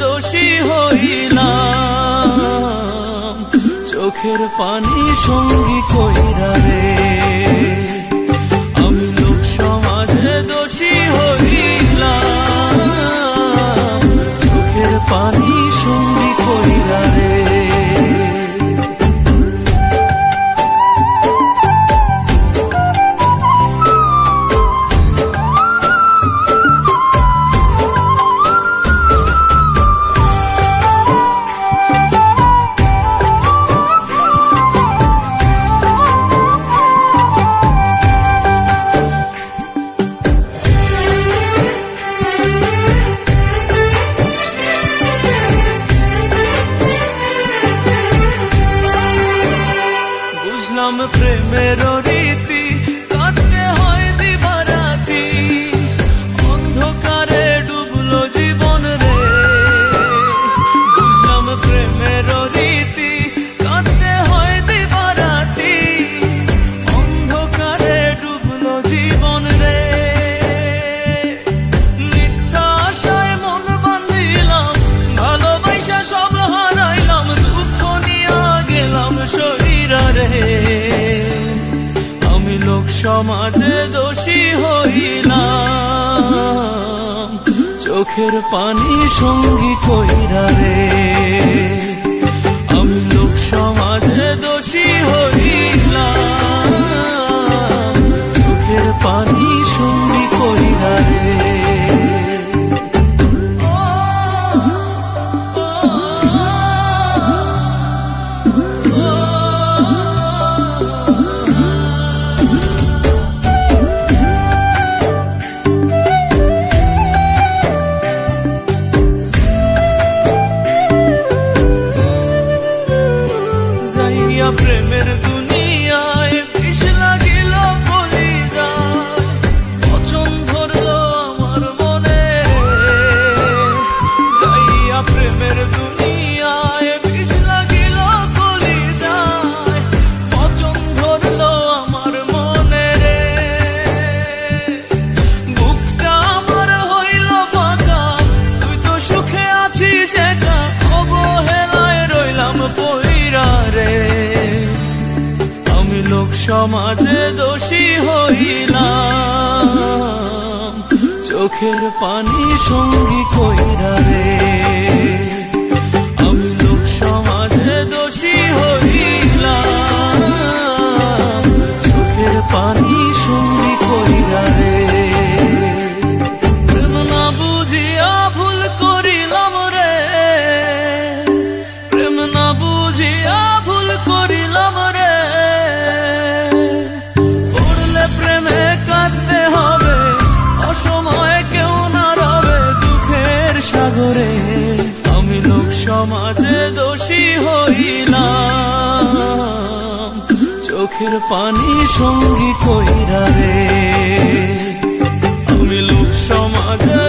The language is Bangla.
দোষী হইলাম। চোখের পানি সঙ্গী কইরা রে। বুঝলাম প্রেমের রীতি। সমাজে দোষী হইলাম। চোখের পানি সঙ্গী কইরা রে। আমি লোক সমাজে দোষী হইলাম। চোখের পানি সঙ্গী কইরা প্রেমের দুনিয়ায় বিষ লাগিল কলিজায় পচন ধরলো আমার মনে। যাইয়া প্রেমের দুনিয়ায় বিষ লাগিল কলিজায়। পচন ধরলো আমার মনে রে। আমার হইল ফাঁকা তুই তো সুখে আছিস একা। সমাজে দোষী হইলাম। চোখের পানি সঙ্গী কইরা রে। চোখের পানি সঙ্গী কইরা রে। আমি লোক সমাজে